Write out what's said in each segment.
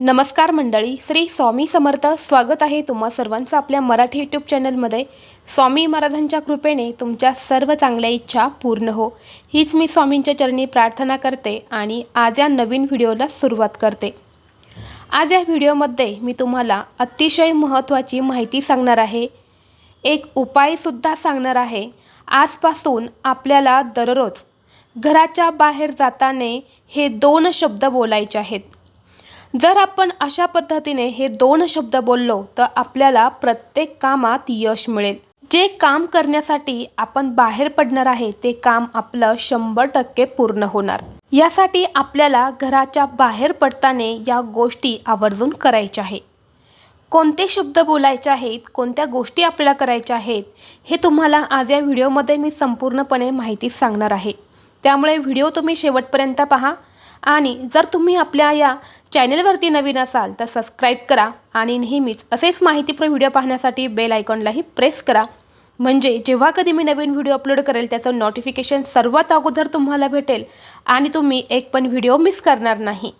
नमस्कार मंडळी श्री स्वामी समर्थ स्वागत आहे तुम्हा सर्वांचं आपल्या मराठी यूट्यूब चॅनलमध्ये स्वामी महाराजांच्या कृपेने तुमच्या सर्व चांगल्या इच्छा पूर्ण हो. हीच मी स्वामींच्या चरणी प्रार्थना करते आणि आज या नवीन व्हिडिओला सुरुवात करते. आज या व्हिडिओमध्ये मी तुम्हाला अतिशय महत्त्वाची माहिती सांगणार आहे. एक उपायसुद्धा सांगणार आहे. आजपासून आपल्याला दररोज घराच्या बाहेर जाताने हे दोन शब्द बोलायचे आहेत. जर आपण अशा पद्धतीने हे दोन शब्द बोललो तर आपल्याला प्रत्येक कामात यश मिळेल. जे काम करण्यासाठी आपण बाहेर पडणार आहे ते काम आपलं शंभर टक्के पूर्ण होणार. यासाठी आपल्याला घराच्या बाहेर पडताना या गोष्टी आवर्जून करायच्या आहे कोणते शब्द बोलायचे आहेत कोणत्या गोष्टी आपल्याला करायच्या आहेत हे तुम्हाला आज या व्हिडिओमध्ये मी संपूर्णपणे माहिती सांगणार आहे. त्यामुळे व्हिडिओ तुम्ही शेवटपर्यंत पहा. आणि जर तुम्ही आपल्या या चॅनेलवरती नवीन असाल तर सबस्क्राईब करा आणि नेहमीच असेच माहितीपूर्ण व्हिडिओ पाहण्यासाठी बेल आयकॉनलाही प्रेस करा. म्हणजे जेव्हा कधी मी नवीन व्हिडिओ अपलोड करेल त्याचं नोटिफिकेशन सर्वात अगोदर तुम्हाला भेटेल आणि तुम्ही एक पण व्हिडिओ मिस करणार नाही.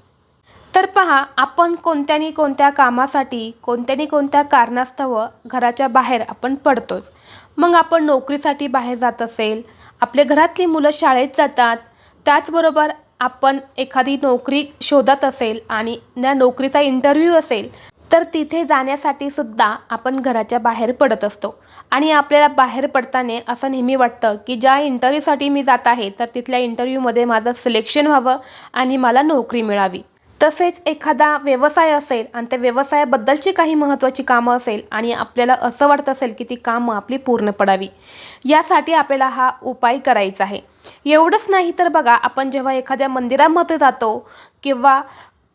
तर पहा आपण कोणत्यानी कोणत्या कामासाठी कोणत्यानी कोणत्या कारणास्तव घराच्या बाहेर आपण पडतोच. मग आपण नोकरीसाठी बाहेर जात असेल आपल्या घरातली मुलं शाळेत जातात त्याचबरोबर आपण एखादी नोकरी शोधत असेल आणि त्या नोकरीचा इंटरव्ह्यू असेल तर तिथे जाण्यासाठी सुद्धा आपण घराच्या बाहेर पडत असतो. आणि आपल्याला बाहेर पडताना असं नेहमी वाटतं की ज्या इंटरव्ह्यूसाठी मी जात आहे तर तिथल्या इंटरव्ह्यूमध्ये माझं सिलेक्शन व्हावं आणि मला नोकरी मिळावी. तसेच एखादा व्यवसाय असेल आणि त्या व्यवसायाबद्दलची काही महत्त्वाची कामं असेल आणि आपल्याला असं वाटत असेल की ती कामं आपली पूर्ण पडावी यासाठी आपल्याला हा उपाय करायचा आहे. एवढंच नाही तर बघा आपण जेव्हा एखाद्या मंदिरामध्ये जातो किंवा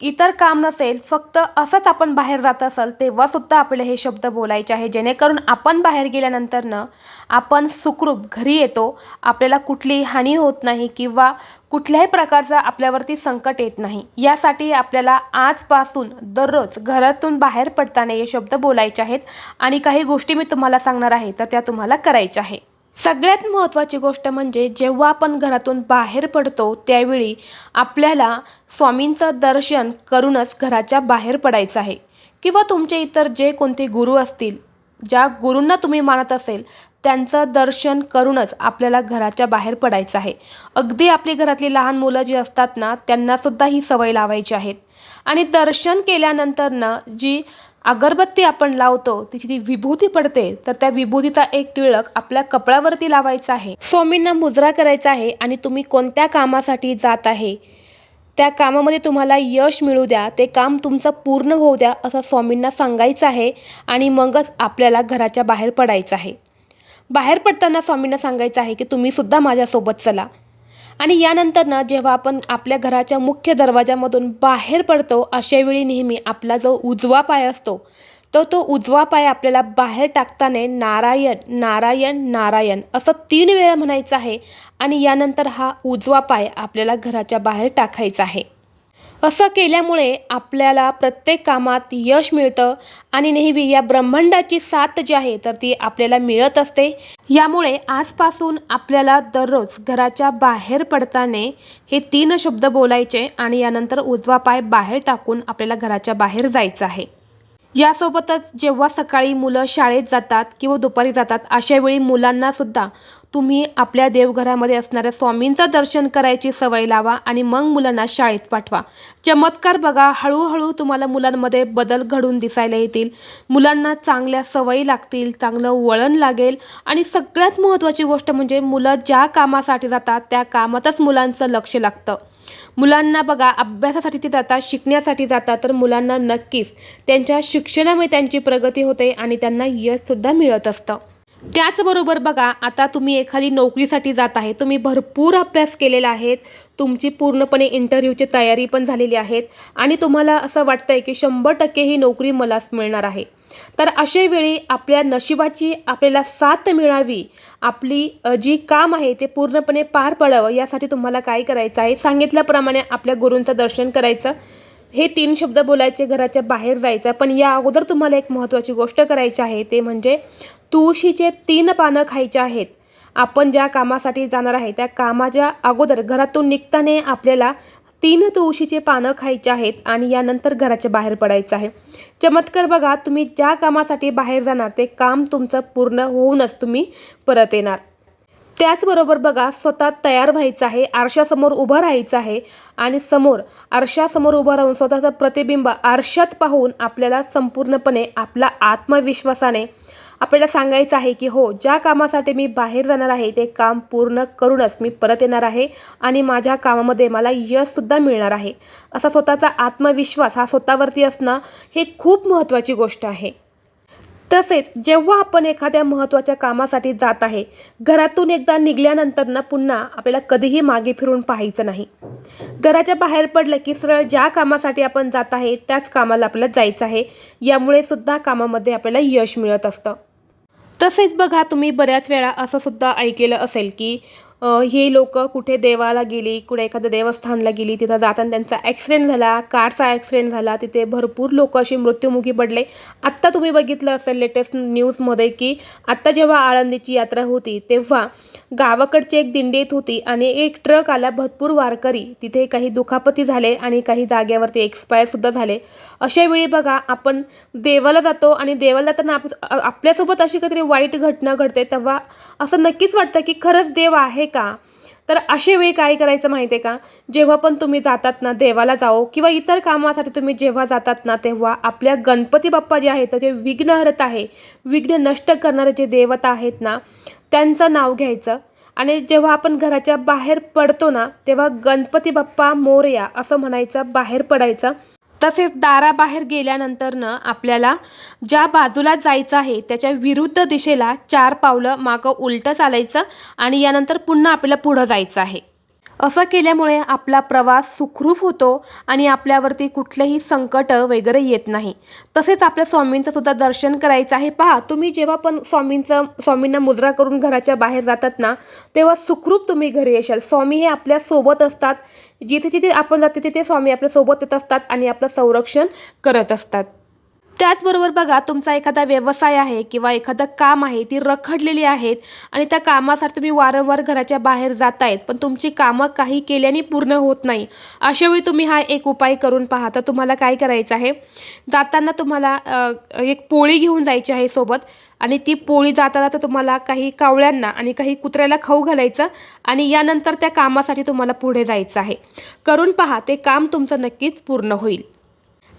इतर काम नसेल फक्त असंच आपण बाहेर जात असेल तेव्हासुद्धा आपले हे शब्द बोलायचे आहे. जेणेकरून आपण बाहेर गेल्यानंतरनं आपण सुखरूप घरी येतो आपल्याला कुठलीही हानी होत नाही किंवा कुठल्याही प्रकारचा आपल्यावरती संकट येत नाही. यासाठी आपल्याला आजपासून दररोज घरातून बाहेर पडताना हे शब्द बोलायचे आहेत. आणि काही गोष्टी मी तुम्हाला सांगणार आहे तर त्या तुम्हाला करायच्या आहे. सगळ्यात महत्त्वाची गोष्ट म्हणजे जेव्हा आपण घरातून बाहेर पडतो त्यावेळी आपल्याला स्वामींचं दर्शन करूनच घराच्या बाहेर पडायचं आहे. किंवा तुमचे इतर जे कोणते गुरु असतील ज्या गुरूंना तुम्ही मानत असेल त्यांचं दर्शन करूनच आपल्याला घराच्या बाहेर पडायचं आहे. अगदी आपली घरातली लहान मुलं जी असतात ना त्यांनासुद्धा ही सवय लावायची आहेत आणि दर्शन केल्यानंतरनं जी अगरबत्ती आपण लावतो तिची ती विभूती पडते तर त्या विभूतीचा एक टिळक आपल्या कपड्यावरती लावायचा आहे. स्वामींना मुजरा करायचा आहे आणि तुम्ही कोणत्या कामासाठी जात आहे? त्या कामामध्ये तुम्हाला यश मिळू द्या ते काम तुमचं पूर्ण होऊ द्या असं स्वामींना सांगायचं आहे आणि मगच आपल्याला घराच्या बाहेर पडायचं आहे. बाहेर पडताना स्वामींना सांगायचं आहे की तुम्हीसुद्धा माझ्यासोबत चला. आणि यानंतर ना जेव्हा आपण आपल्या घराच्या मुख्य दरवाजामधून बाहेर पडतो अशावेळी नेहमी आपला जो उजवा पाय असतो तर तो उजवा पाय आपल्याला बाहेर टाकताना नारायण नारायण नारायण असं तीन वेळा म्हणायचं आहे आणि यानंतर हा उजवा पाय आपल्याला घराच्या बाहेर टाकायचा आहे. असं केल्यामुळे आपल्याला प्रत्येक कामात यश मिळतं आणि नेहमी या ब्रह्मांडाची साथ जी आहे तर ती आपल्याला मिळत असते. यामुळे आजपासून आपल्याला दररोज घराच्या बाहेर पडताना हे तीन शब्द बोलायचे आणि यानंतर उजवा पाय बाहेर टाकून आपल्याला घराच्या बाहेर जायचं आहे. यासोबतच जेव्हा सकाळी मुलं शाळेत जातात किंवा दुपारी जातात अशा वेळी मुलांनासुद्धा तुम्ही आपल्या देवघरामध्ये असणाऱ्या स्वामींचं दर्शन करायची सवय लावा आणि मग मुलांना शाळेत पाठवा. चमत्कार बघा हळूहळू तुम्हाला मुलांमध्ये बदल घडून दिसायला येतील. मुलांना चांगल्या सवयी लागतील चांगलं वळण लागेल आणि सगळ्यात महत्त्वाची गोष्ट म्हणजे मुलं ज्या कामासाठी जातात त्या कामातच मुलांचं लक्ष लागतं. मुलांना बघा अभ्यासासाठी ते जातात शिकण्यासाठी जातात तर मुलांना नक्कीच त्यांच्या शिक्षणामुळे त्यांची प्रगती होते आणि त्यांना यशसुद्धा मिळत असतं. त्याचबरोबर बघा आता तुम्ही एखादी नोकरीसाठी जात आहे तुम्ही भरपूर अभ्यास केलेला आहे तुमची पूर्णपणे इंटरव्ह्यूची तयारी पण झालेली आहेत आणि तुम्हाला असं वाटतं आहे की शंभर टक्के ही नोकरी मलाच मिळणार आहे. तर अशावेळी आपल्या नशिबाची आपल्याला साथ मिळावी आपली जी काम आहे ते पूर्णपणे पार पडावं यासाठी तुम्हाला काय करायचं आहे? सांगितल्याप्रमाणे आपल्या गुरूंचं दर्शन करायचं. हे तीन शब्द बोलायचे घराच्या बाहेर जायचं पण या अगोदर तुम्हाला एक महत्त्वाची गोष्ट करायची आहे ते म्हणजे तुळशीचे तीन पानं खायचे आहेत. आपण ज्या कामासाठी जाणार आहे त्या कामाच्या अगोदर घरातून निघताना आपल्याला तीन तुळशीचे पानं खायचे आहेत आणि यानंतर घराच्या बाहेर पडायचं आहे. चमत्कार बघा तुम्ही ज्या कामासाठी बाहेर जाणार ते काम तुमचं पूर्ण होऊनच तुम्ही परत येणार. त्याचबरोबर बघा स्वतः तयार व्हायचं आहे आरशासमोर उभं राहायचं आहे आणि समोर आरशासमोर उभं राहून स्वतःचं प्रतिबिंब आरशात पाहून आपल्याला संपूर्णपणे आपला आत्मविश्वासाने आपल्याला सांगायचं आहे की हो ज्या कामासाठी मी बाहेर जाणार आहे ते काम पूर्ण करूनच मी परत येणार आहे आणि माझ्या कामामध्ये मला यशसुद्धा मिळणार आहे. असा स्वतःचा आत्मविश्वास हा स्वतःवरती असणं हे खूप महत्त्वाची गोष्ट आहे. तसेच जेव्हा आपण एखाद्या महत्त्वाच्या कामासाठी जात आहे घरातून एकदा निघल्यानंतर ना पुन्हा आपल्याला कधीही मागे फिरून पाहायचं नाही. घराच्या बाहेर पडलं की सरळ ज्या कामासाठी आपण जात आहे त्याच कामाला आपल्याला जायचं आहे यामुळे सुद्धा कामामध्ये आपल्याला यश मिळत असतं. तसेच बघा तुम्ही बऱ्याच वेळा असं सुद्धा ऐकलेलं असेल की हे लोक कुठे देवाला गेली कुठे एखाद्या देवस्थानला गेली तिथं जाताना त्यांचा ॲक्सिडेंट झाला कारचा ॲक्सिडेंट झाला तिथे भरपूर लोक अशी मृत्युमुखी पडले. आत्ता तुम्ही बघितलं असेल लेटेस्ट न्यूजमध्ये की आत्ता जेव्हा आळंदीची यात्रा होती तेव्हा गावाकडची एक दिंडी येत होती आणि एक ट्रक आला भरपूर वारकरी. तिथे काही दुखापती झाले आणि काही जागेवरती एक्सपायरसुद्धा झाले. अशा वेळी बघा आपण देवाला जातो आणि देवाला जाताना आप आपल्यासोबत अशी काहीतरी वाईट घटना घडते तेव्हा असं नक्कीच वाटतं की खरंच देव आहे का? तर अशा वेळी काय करायचं माहिती आहे का? जेव्हा पण तुम्ही जातात ना देवाला जाओ किंवा इतर कामासाठी तुम्ही जेव्हा जातात ना तेव्हा आपल्या गणपती बाप्पा जे आहेत जे विघ्नहरत आहे विघ्न नष्ट करणारे जे देवता आहेत ना त्यांचं नाव घ्यायचं. आणि जेव्हा आपण घराच्या बाहेर पडतो ना तेव्हा गणपती बाप्पा मोरया असं म्हणायचं बाहेर पडायचं. तसेच दाराबाहेर गेल्यानंतरनं आपल्याला ज्या बाजूला जायचं आहे त्याच्या विरुद्ध दिशेला चार पावलं मागं उलटं चालायचं आणि यानंतर पुन्हा आपल्याला पुढं जायचं आहे. असं केल्यामुळे आपला प्रवास सुखरूप होतो आणि आपल्यावरती कुठलंही संकट वगैरे येत नाही. तसेच आपल्या स्वामींचं सुद्धा दर्शन करायचं आहे. पहा तुम्ही जेव्हा पण स्वामींचं स्वामींना मुद्रा करून घराच्या बाहेर जातात ना तेव्हा सुखरूप तुम्ही घरी येशाल. स्वामी हे आपल्यासोबत असतात. जिथे जिथे आपण जातो तिथे स्वामी आपल्यासोबत येत असतात आणि आपलं संरक्षण करत असतात. त्याचबरोबर बघा तुमचा एखादा व्यवसाय आहे किंवा एखादं काम आहे ती रखडलेली आहेत आणि त्या कामासाठी तुम्ही वारंवार घराच्या बाहेर जातायत पण तुमची कामं काही केल्याने पूर्ण होत नाही. अशावेळी तुम्ही हा एक उपाय करून पहा. तर तुम्हाला काय करायचं आहे? जाताना तुम्हाला एक पोळी घेऊन जायची आहे सोबत आणि ती पोळी जाता जाता तुम्हाला काही कावळ्यांना आणि काही कुत्र्याला खाऊ घालायचं आणि यानंतर त्या कामासाठी तुम्हाला पुढे जायचं आहे. करून पहा ते काम तुमचं नक्कीच पूर्ण होईल.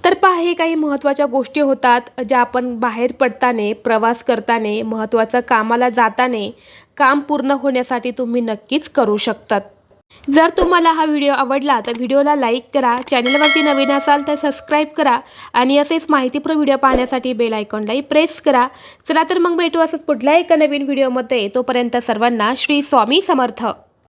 तर पहा हे काही महत्त्वाच्या गोष्टी होतात ज्या आपण बाहेर पडताना प्रवास करताना महत्त्वाचं कामाला जाताना काम पूर्ण होण्यासाठी तुम्ही नक्कीच करू शकतात. जर तुम्हाला हा व्हिडिओ आवडला तर व्हिडिओला लाईक करा चॅनलवरती नवीन असाल तर सबस्क्राईब करा आणि असेच माहितीपूर्ण व्हिडिओ पाहण्यासाठी बेल आयकॉनलाही प्रेस करा. चला तर मग भेटू असंच पुढल्या एका नवीन व्हिडिओमध्ये. तोपर्यंत सर्वांना श्री स्वामी समर्थ.